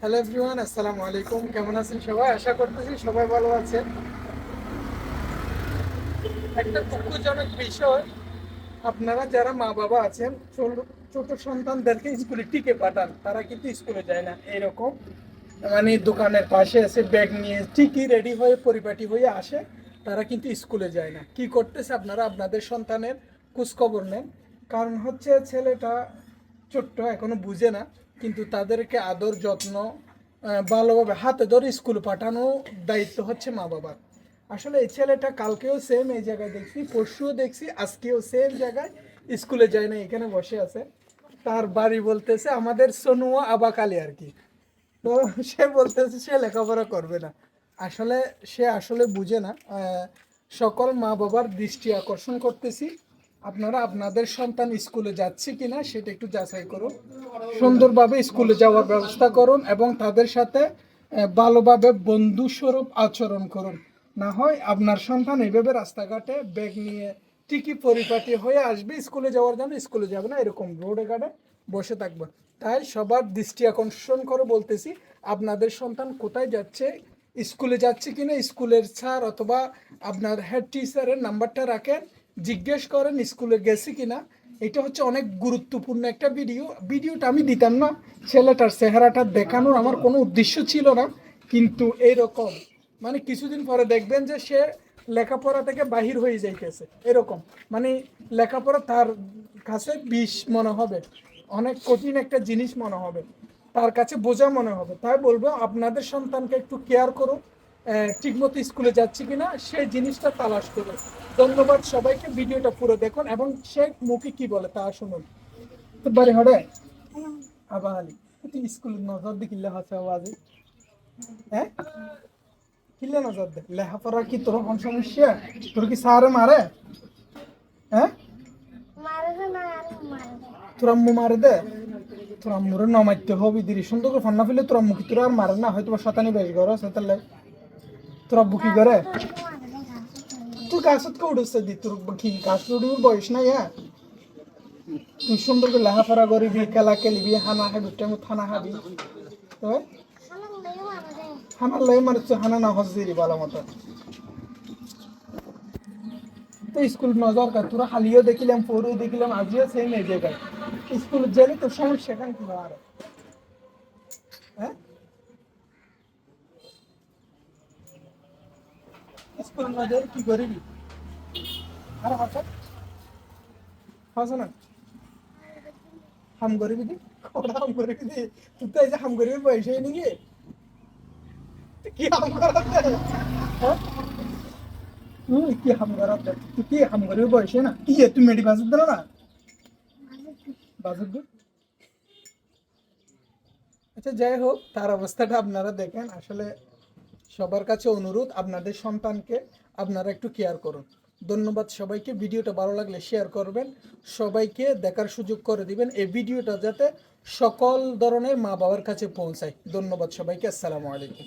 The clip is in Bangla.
হ্যালো এভরিওয়ান আসসালামু আলাইকুম। কেমন আছেন সবাই? আশা করতেছি সবাই ভালো আছেন। একটা দুঃখজনক বিষয়, আপনারা যারা মা বাবা আছেন ছোট- সন্তানদেরকে স্কুলে টিকে পাঠান, তারা কিন্তু স্কুলে যায় না এরকম মানে দোকানের পাশে এসে ব্যাগ নিয়ে ঠিকই রেডি হয়ে, পরিপাটি হয়ে আসে, তারা কিন্তু স্কুলে যায় না। কি করতেছে আপনারা? আপনাদের সন্তানের খোঁজখবর নেন। কারণ হচ্ছে ছেলেটা ছোট্ট, এখনও বুঝে না। কিন্তু তাদেরকে আদর, যত্ন ভালোভাবে হাতে ধরে স্কুলে পাঠানো দায়িত্ব হচ্ছে মা বাবার। আসলে এই ছেলেটা কালকেও সেম এই জায়গায় দেখছি, পরশুও দেখছি, আজকেও সেম জায়গায় স্কুলে যায় না এখানে বসে আছে। তার বাড়ি বলতেছে, আমাদের সোনুয়া আবাকালি আর কি। তো সে বলতেছে, সে লেখাপড়া করবে না। আসলে সে আসলে বুঝে না। সকল মা বাবার দৃষ্টি আকর্ষণ করতেছি। আপনারা আপনাদের সন্তান স্কুলে যাচ্ছে কিনা সেটা একটু যাচাই করুন। সুন্দরভাবে স্কুলে যাওয়ার ব্যবস্থা করুন এবং তাদের সাথে ভালোভাবে বন্ধুস্বরূপ আচরণ করুন। না হয় আপনার সন্তান এইভাবে রাস্তাঘাটে ব্যাগ নিয়ে ঠিকই পরিপাটি হয়ে আসবে, স্কুলে যাওয়ার জন্য স্কুলে যাবে না, এরকম রোডে ঘাটে বসে থাকবে। তাই সবার দৃষ্টি আকর্ষণ করে বলতেছি, আপনাদের সন্তান কোথায় যাচ্ছে, স্কুলে যাচ্ছে কিনা, স্কুলের স্যার অথবা আপনার হেড টিচারের নাম্বারটা রাখেন। জিজ্ঞেস করেন স্কুলে গেছি কিনা, এটা হচ্ছে অনেক গুরুত্বপূর্ণ একটা ভিডিও। ভিডিওটা আমি দিতাম না, ছেলেটার চেহারাটা দেখানোর আমার কোনো উদ্দেশ্য ছিল না, কিন্তু এরকম। মানে কিছুদিন পরে দেখবেন যে সে লেখাপড়া থেকে বাহির হয়ে যাইতেছে, এরকম। মানে লেখাপড়া তার কাছে বিষ মনে হবে, অনেক কঠিন একটা জিনিস মনে হবে, তার কাছে বোঝা মনে হবে। তাই বলব, আপনাদের সন্তানকে একটু কেয়ার করুন। ঠিকমতো স্কুলে যাচ্ছে কিনা সেই জিনিসটা তালাশ করুন। ধন্যবাদ সবাইকে ভিডিওটা পুরো দেখুন। এবং সে মুখে কি বলে তা শুনুন। তো বাড়ি হরে। আবার আলি। তুই স্কুলে নজর দিকিলে হাসে আওয়াজে। হ্যাঁ? কিলে নজর দে। লেখাপড়া কি তোর কোন সমস্যা? তোর কি সারে মারে? হ্যাঁ? তোর আম্মু মারে দে। তোর আম্মুরে নমাইতে হবি দিদি সুন্দর করে ফান্না ফেলে তোর আম্মু কি তোর আর মারে না? হয়তো শতানি বেশ ঘর সেতালে তোর আব্বু কি করে? তুই গাছত কে উঠেছে দি তোর কি গাছ উঠিব বয়স নাই হ্যাঁ? তুই সুন্দর করে লেখাপড়া করিবি খেলা খেলিবি হানা খাবি টাইম থানা খাবি। হ্যাঁ? হানার লাই মারছে হানা না হসদিরি ভালো মতো। তো স্কুল নজর কার তোরা হালিও দেখিলাম পরেও দেখিলাম আজিও সেম এই জায়গায়। স্কুল গেলে তো সমস্যা কেন কি আর হ্যাঁ? স্কুল নজর কি করিবি? আর হাসা হাসা না হাম করিবি দি? কটা হাম করিবি তুই তো এই যে হাম করিবি পয়সা নাকি কি? হাম করাতে? হ্যাঁ? তুই কি হাম করাতে? তুই কি হাম করিবি পয়সা না? কি তুই মেডি বাজার দিল না বাজার দে। আচ্ছা যাই হোক, তার অবস্থাটা আপনারা দেখেন। আসলে সবার কাছে অনুরোধ, আপনাদের সন্তানকে আপনারা একটু কেয়ার করুন। ধন্যবাদ সবাইকে, ভিডিওটা ভালো লাগলে শেয়ার করবেন। সবাইকে দেখার সুযোগ করে দিবেন এই ভিডিওটা যাতে সকল ধরনের মা বাবার কাছে পৌঁছায়। ধন্যবাদ সবাইকে, আসসালামু আলাইকুম।